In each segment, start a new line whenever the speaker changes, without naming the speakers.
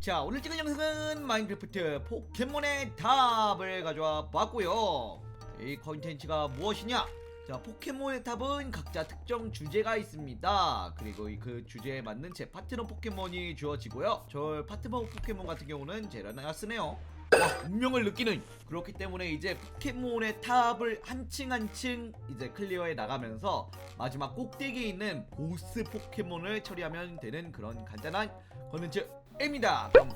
자 오늘 찍은 영상은 마인크래프트 포켓몬의 답을 가져와 봤고요. 이 컨텐츠가 무엇이냐? 자 포켓몬의 탑은 각자 특정 주제가 있습니다. 그리고 이그 주제에 맞는 제 파트너 포켓몬이 주어지고요. 저 파트너 포켓몬 같은 경우는 제라나가스네요. 와 운명을 느끼는. 그렇기 때문에 이제 포켓몬의 탑을 한층 한층 이제 클리어해 나가면서 마지막 꼭대기에 있는 보스 포켓몬을 처리하면 되는 그런 간단한 컨텐츠 입니다. 그럼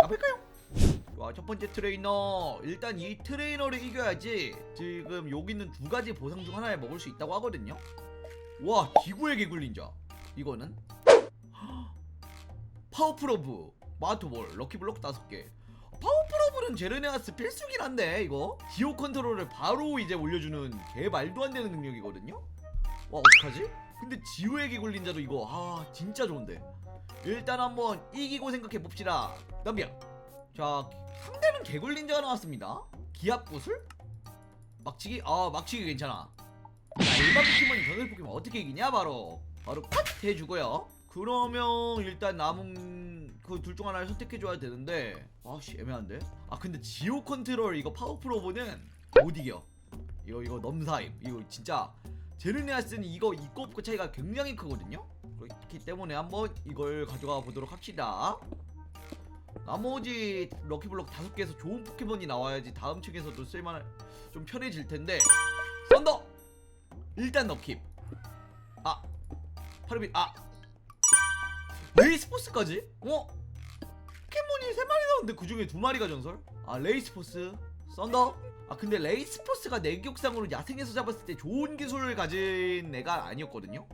가볼까요? 와, 첫 번째 트레이너. 일단 이 트레이너를 이겨야지 지금 여기 있는 두 가지 보상 중 하나를 먹을 수 있다고 하거든요. 와 기구의 개굴린자. 이거는? 파워풀오브. 마토볼 럭키블록 다섯 개. 파워풀오브는 제르네아스 필수긴 한데 이거. 지오 컨트롤을 바로 이제 올려주는 개 말도 안 되는 능력이거든요. 와 어떡하지? 근데 지오의 개굴린자도 이거 아 진짜 좋은데. 일단 한번 이기고 생각해 봅시다. 남비야. 자 상대는 개굴린자가 나왔습니다. 기압구슬? 막치기? 아 막치기 괜찮아. 자 일반 포켓몬이 전설 포켓몬 어떻게 이기냐? 바로 바로 컷 해주고요. 그러면 일단 남은 그 둘 중 하나를 선택해줘야 되는데 아씨 애매한데? 아 근데 지오 컨트롤 이거 파워풀 오브는 못 이겨. 이거 이거 넘사임. 이거 진짜 제르네아스는 이거 있고 없고 차이가 굉장히 크거든요? 그렇기 때문에 한번 이걸 가져가 보도록 합시다. 나머지 럭키블럭 다섯 개에서 좋은 포켓몬이 나와야지 다음 층에서도 쓸만할 좀 편해질 텐데. 썬더! 일단 럭킵 아 파르빗 아. 레이스포스까지? 어? 포켓몬이 세 마리 나오는데 그 중에 두 마리가 전설? 아 레이스포스 썬더? 아 근데 레이스포스가 내 기억상으로 야생에서 잡았을 때 좋은 기술을 가진 애가 아니었거든요?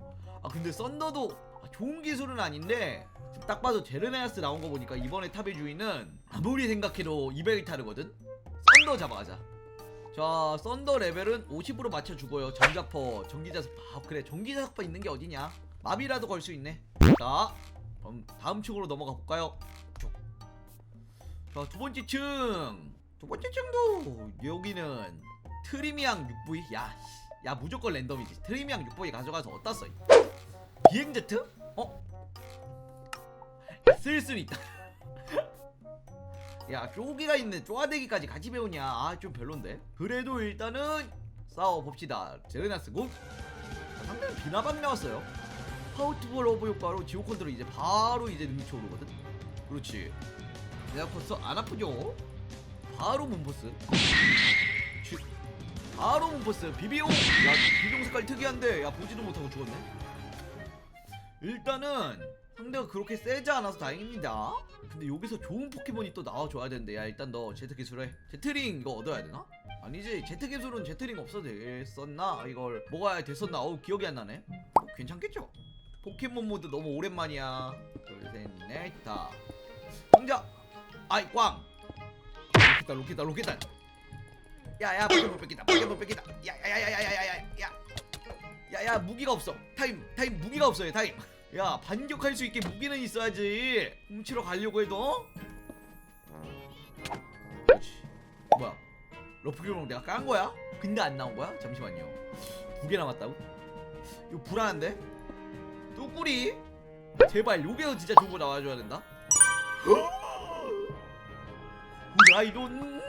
아 근데 썬더도 아, 좋은 기술은 아닌데 딱 봐도 제르네아스 나온 거 보니까 이번에 탑의 주인은 아무리 생각해도 이벨타르거든? 썬더 잡아가자. 자 썬더 레벨은 50으로 맞춰주고요. 전자퍼 전기자석 아 그래. 전기자석파 있는 게 어디냐? 마비라도 걸 수 있네. 자 그럼 다음 층으로 넘어가 볼까요? 자 두 번째 층 두 번째 층도. 여기는 트리미앙 6V 야, 씨, 야 무조건 랜덤이지. 트리미앙 6V 가져가서 어디다 써 비행 제트? 어? 쓸 수는 있다. 야 쪼기가 있는 쪼아대기까지 같이 배우냐? 아 좀 별론데. 그래도 일단은 싸워봅시다. 제르나스 고. 자, 상대는 비나방 나왔어요. 파우트볼 오브 효과로 지오 컨트롤 이제 바로 이제 능력치 오르거든. 그렇지. 내가 코스 안 아프죠 바로 문보스 쉿. 바로 문보스 비비오 야 비룡 색깔 특이한데 야 보지도 못하고 죽었네 일단은 상대가 그렇게 세지 않아서 다행입니다. 근데 여기서 좋은 포켓몬이 또 나와줘야 되는데 야 일단 너 제트 기술해. 제트링 이거 얻어야 되나? 아니지 제트 기술은 제트링 없어도 됐었나? 이걸 먹어야 됐었나? 어우 기억이 안 나네. 어, 괜찮겠죠? 포켓몬 모드 너무 오랜만이야. 둘셋넷 다. 상자. 아이 꽝. 로켓다 로켓다 로켓다. 야야 포켓몬 뺏기다 포켓몬 뺏기다. 야야야야야야야 야. 야야 무기가 없어. 타임 타임 무기가 없어요 타임. 야 반격할 수 있게 무기는 있어야지 훔치러 가려고 해도 그렇지 뭐야 러프기롱 내가 깐 거야? 근데 안 나온 거야? 잠시만요 두 개 남았다고? 이거 불안한데? 뚜꾸리 제발 요게서 진짜 좋은 거 나와줘야 된다 코라이돈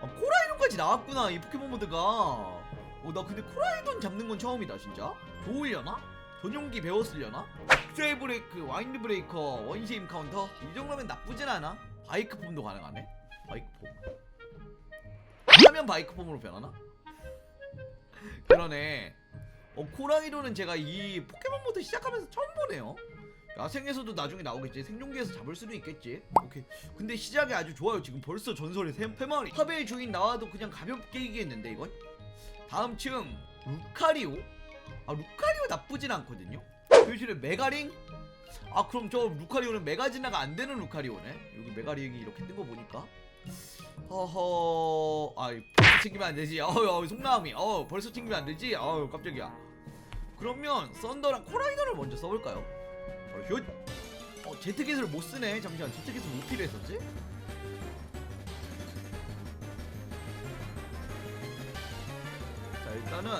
아, 코라이돈까지 나왔구나 이 포켓몬 모드가. 어 나 근데 코라이돈 잡는 건 처음이다 진짜? 좋으려나? 전용기 배웠으려나? 엑셀 브레이크, 와인드 브레이커, 원시임 카운터? 이 정도면 나쁘진 않아. 바이크 폼도 가능하네. 바이크 폼. 하면 바이크 폼으로 변하나? 그러네. 어 코라이로는 제가 이 포켓몬 모드 시작하면서 처음 보네요 야생에서도 나중에 나오겠지. 생존기에서 잡을 수도 있겠지. 오케이. 근데 시작이 아주 좋아요. 지금 벌써 전설의 세, 세 마리. 탑의 주인 나와도 그냥 가볍게 이기겠는데 이건? 다음 층 루카리오? 아 루카리오 나쁘진 않거든요? 교실에 메가링? 아 그럼 저 루카리오는 메가진화가 안 되는 루카리오네. 여기 메가링이 이렇게 뜬 거 보니까. 허허. 아 벌써 챙기면 안 되지. 어우 어우 속마음이. 어 벌써 챙기면 안 되지. 어우 깜짝이야. 그러면 썬더랑 코라이더를 먼저 써볼까요 바로 슛 어, 제트 기술을 못 쓰네. 잠시만 제트 기술 못 필요했었지? 자 일단은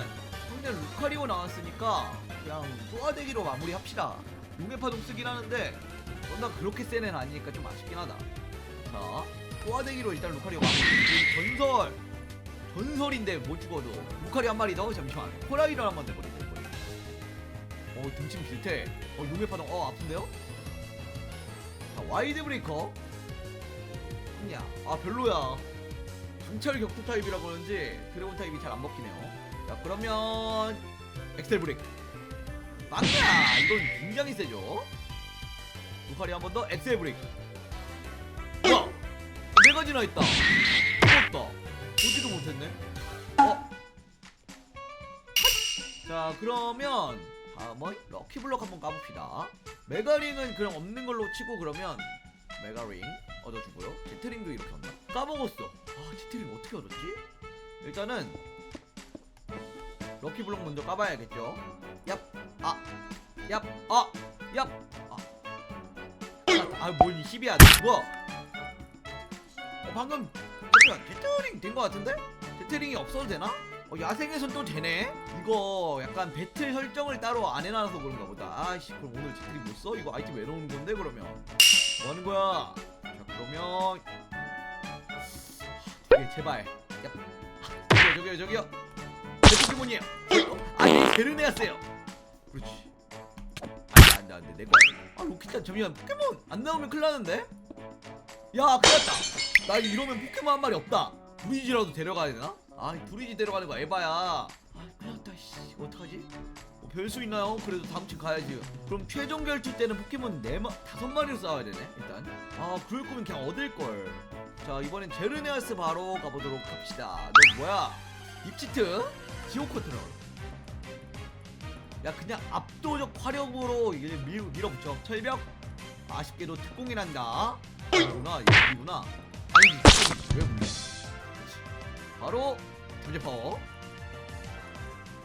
상대는 루카리오 나왔으니까 그냥 또아대기로 마무리합시다. 용의 파동 쓰긴 하는데 썬다 그렇게 센 애는 아니니까 좀 아쉽긴 하다. 자 꼬아대기로 일단 루카리가 막 전설! 전설인데 못 죽어도 루카리 한 마리 더? 잠시만. 호라이를 한번 내버리고 어 등침 길태 어 용의 파동 어 아픈데요? 자 와이드 브레이커 냐, 아 별로야. 강철 격투 타입이라 그런지 드래곤 타입이 잘 안 먹히네요. 자 그러면 엑셀 브레이크. 빵야 이건 굉장히 세죠. 루카리 한 번 더 엑셀 브레이크. 와, 네 가지나 있다. 죽었다. 보지도 못했네. 어. 자 그러면 다음은 럭키블럭 한번 까봅시다. 메가링은 그냥 없는 걸로 치고 그러면 메가링 얻어주고요. 제트링도 이렇게 얻나? 까먹었어. 아 제트링 어떻게 얻었지? 일단은 럭키블럭 먼저 까봐야겠죠. 얍, 아, 얍, 아, 얍, 아. 아, 뭔 10이야? 뭐야? 어, 방금 잠깐 제트링 된 거 같은데? 제트링이 없어도 되나? 어, 야생에선 또 되네? 이거 약간 배틀 설정을 따로 안 해놔서 그런가 보다. 아씨, 그럼 오늘 제트링 못 써? 이거 아이템 왜 넣는 건데, 그러면? 뭐 하는 거야? 자, 그러면. 예, 제발. 야. 저기요, 저기요, 저기요. 제 포켓몬이에요. 어? 아니, 베르네아스예요. 그렇지. 안돼, 안돼, 안돼. 내 거야. 아, 로키탄 잠시만. 포켓몬 안 나오면 큰일 나는데? 야, 큰일 났다. 나 이러면 포켓몬 한 마리 없다. 브리지라도 데려가야 되나? 아, 브리지 데려가는 거 에바야. 아, 큰일 났다. 씨, 어떡하지? 뭐 별수 있나요? 그래도 다음 층 가야지. 그럼 최종 결투 때는 포켓몬 네 마, 다섯 마리로 싸워야 되네. 일단. 아, 그럴 거면 그냥 얻을 걸. 자, 이번엔 제르네아스 바로 가보도록 합시다. 너 뭐야? 입치트, 지오 컨트롤. 야, 그냥 압도적 화력으로 이제 밀, 밀어붙여. 철벽. 아쉽게도 특공이란다. 이구나, 이구나. 아니, 왜 불려? 바로 잠재 파워.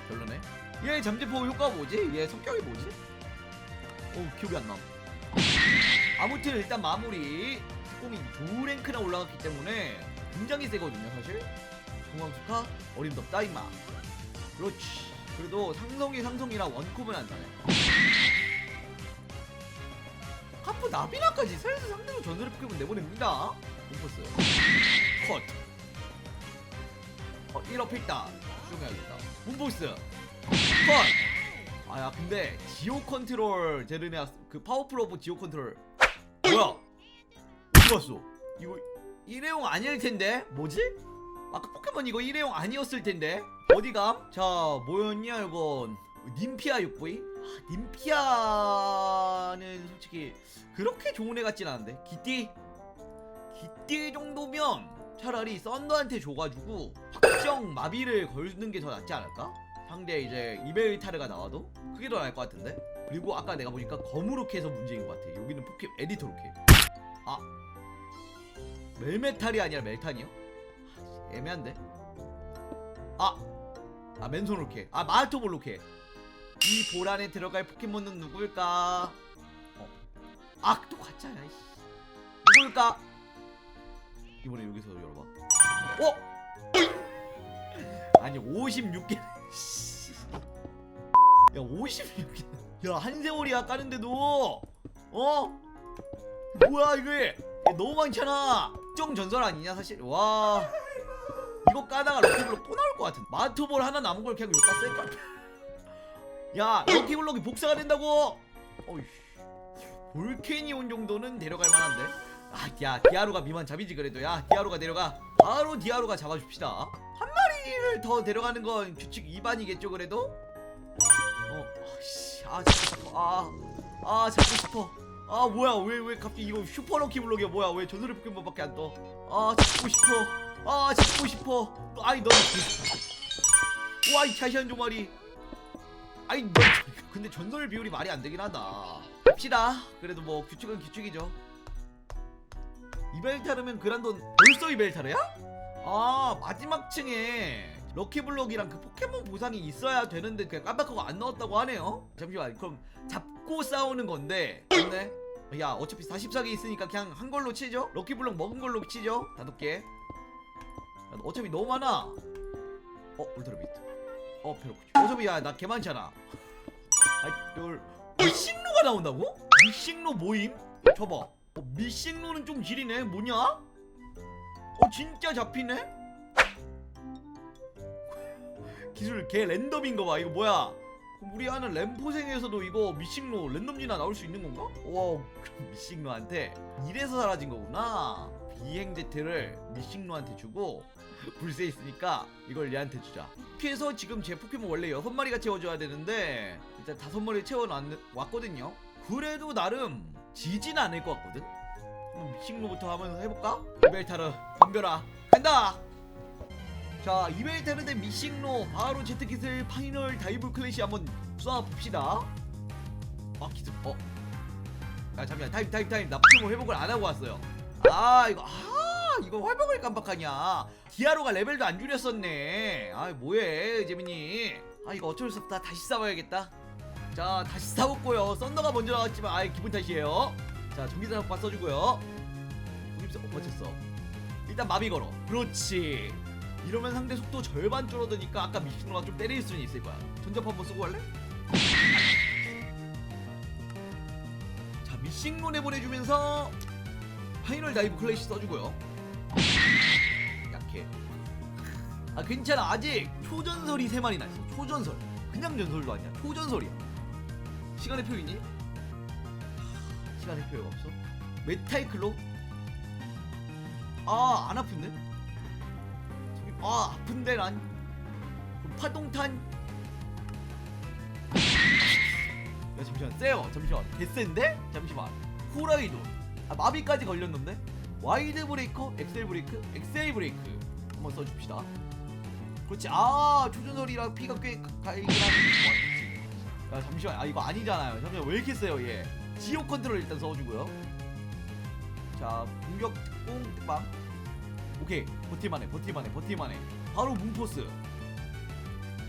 별로네. 얘 잠재포 효과 뭐지? 얘 성격이 뭐지? 어 기억이 안 나. 아무튼 일단 마무리. 특공이 두 랭크나 올라갔기 때문에 굉장히 세거든요 사실. 정황숙하 어림덥다 임마. 그렇지. 그래도 상성이 상성이라 원콤은 안 나네. 카프 나비나까지 슬슬 상대로 전설의 포켓몬 내보냅니다. 공포스. 컷. 어 1업 필다. 수정해야겠다. 문보스. 컷! 아야 근데 지오 컨트롤 제르네아스 그 파워풀 오브 지오 컨트롤 뭐야? 어디 갔어? 이거 일회용 아닐 텐데? 뭐지? 아까 포켓몬 이거 일회용 아니었을 텐데? 어디감? 자 뭐였냐 이건 님피아 6V? 아, 님피아는 솔직히 그렇게 좋은 애 같진 않은데 기띠? 기띠 정도면 차라리 썬더한테 줘가지고 확정 마비를 걸는 게 더 낫지 않을까? 상대 이제 이벨타르가 나와도 그게 더 나을 것 같은데? 그리고 아까 내가 보니까 검으로캐서 문제인 것 같아. 여기는 포켓 에디터로캐. 아. 멜메탈이 아니라 멜탄이요? 아, 애매한데? 아! 아 맨손로캐. 아 마르토볼로캐. 이볼 안에 들어갈 포켓몬은 누구일까? 어. 아또 가짜야 이씨. 누구일까 이번에 여기서 열어봐. 어? 아니 56개. 야 56개. 야 한세월이야 까는데도. 어? 뭐야 이게? 야, 너무 많잖아. 정 전설 아니냐 사실? 와. 이거 까다가 럭키블럭 또 나올 것 같은. 마토볼 하나 남은 걸 그냥 여기다 쓸까 야 럭키블럭이 복사가 된다고! 어이씨. 볼케니온 정도는 데려갈 만한데 아야 디아루가 미만 잡이지 그래도. 야 디아루가 데려가. 바로 디아루가 잡아줍시다. 한 마리를 더 데려가는 건 규칙 위반이겠죠 그래도? 어 아씨 아 잡고 싶어. 아아 잡고 싶어. 아 뭐야 왜왜 갑자기 이거 슈퍼 럭키 블록이야? 뭐야 왜 전설의 포켓몬밖에 안떠아 잡고 싶어. 아 잡고 싶어. 또 아이 너무 와이 자시한 종아리. 아이 너 근데 전설 비율이 말이 안 되긴 하다. 합시다. 그래도 뭐 규칙은 규칙이죠 이벨타르면 그란돈 벌써 이벨타르야? 아 마지막 층에 럭키블록이랑 그 포켓몬 보상이 있어야 되는데 그냥 깜빡하고 안 넣었다고 하네요? 잠시만 그럼 잡고 싸우는 건데. 좋네 야 어차피 44개 있으니까 그냥 한 걸로 치죠? 럭키블록 먹은 걸로 치죠? 다섯 개. 어차피 너무 많아. 어 울트라 비트 어 배로쿠치 어차피 야나 개 많잖아. 아이 뭘 미싱로가 나온다고? 미싱로 모임? 줘봐 어, 미싱로는 좀 지리네 뭐냐? 어 진짜 잡히네? 기술 개 랜덤인 거 봐 이거 뭐야 우리 하는 램포생에서도 이거 미싱로 랜덤지나 나올 수 있는 건가? 와 미싱로한테 이래서 사라진 거구나 비행 제트를 미싱로한테 주고 불새 있으니까 이걸 얘한테 주자 이렇게 해서 지금 제 포켓몬 원래 6마리가 채워줘야 되는데 일단 5마리 채워왔거든요 그래도 나름 지진 않을 것 같거든? 그럼 미싱로부터 한번 해볼까? 이벨타르 덤벼라. 간다! 자 이벨타르 대 미싱로 바로 제트킷을 파이널 다이브 클래시 한번 쏴봅시다. 아 기습 어? 야 잠시만. 타임 타임 타임. 나 포켓몬 회복을 안 하고 왔어요. 아 이거 아 이거 활복을 깜빡하냐. 디아로가 레벨도 안 줄였었네. 아 뭐해 재민이. 아 이거 어쩔 수 없다. 다시 싸워야겠다 자 다시 싸웠고요. 썬더가 먼저 나왔지만 아이 기분 탓이에요. 자 전기사격파 써주고요. 독립사 어 버텼어. 일단 마비 걸어. 그렇지. 이러면 상대 속도 절반 줄어드니까 아까 미신로가 좀 때릴 수는 있을 거야. 전접 한번 쓰고 할래? 자 미싱로 내보내주면서 파이널 다이브 클래시 써주고요. 약해. 아 괜찮아. 아직 초전설이 세 마리나 있어. 초전설. 그냥 전설도 아니야. 초전설이야 시간의 표이니? 하, 시간의 표가 없어 메타이클로? 아 안 아픈데? 아 아픈데 난 그럼 파동탄 야 잠시만 세요 잠시만 개센데? 잠시만 호라이돈 아 마비까지 걸렸는데? 와이드 브레이커 엑셀 브레이크 엑셀 브레이크 한번 써줍시다 그렇지 아 초전설이라 피가 꽤 가이긴 하네 야 잠시만 아 이거 아니잖아요. 잠시만 왜 이렇게 세요 얘? 지옥 컨트롤 일단 써주고요. 자 공격 꽁 빵. 오케이. 버틸만해 버틸만해 버틸만해. 바로 문포스.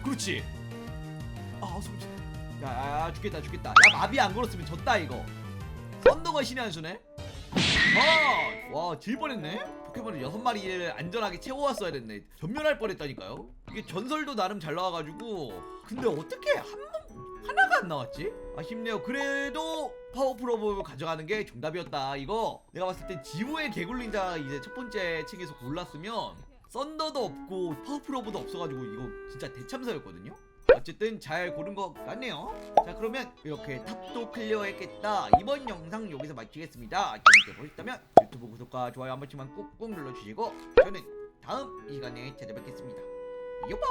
그렇지. 아 숨지 야야야 죽겠다 죽겠다. 야 마비 안 걸었으면 졌다 이거. 썬더가 신의 한 수네. 아와질 뻔했네. 포켓몬을 여섯 마리를 안전하게 채워왔어야 됐네. 전멸할 뻔했다니까요. 이게 전설도 나름 잘 나와가지고. 근데 어떻게 한번 하나가 안 나왔지? 아쉽네요. 그래도 파워풀업을 가져가는 게 정답이었다 이거. 내가 봤을 때 지우의 개굴린자 이제 첫 번째 책에서 골랐으면 썬더도 없고 파워풀업도 없어가지고 이거 진짜 대참사였거든요? 어쨌든 잘 고른 것 같네요. 자 그러면 이렇게 탑도 클리어했겠다. 이번 영상 여기서 마치겠습니다. 재밌게 보셨다면 유튜브 구독과 좋아요 한 번씩만 꾹꾹 눌러주시고 저는 다음 이 시간에 찾아뵙겠습니다. 요바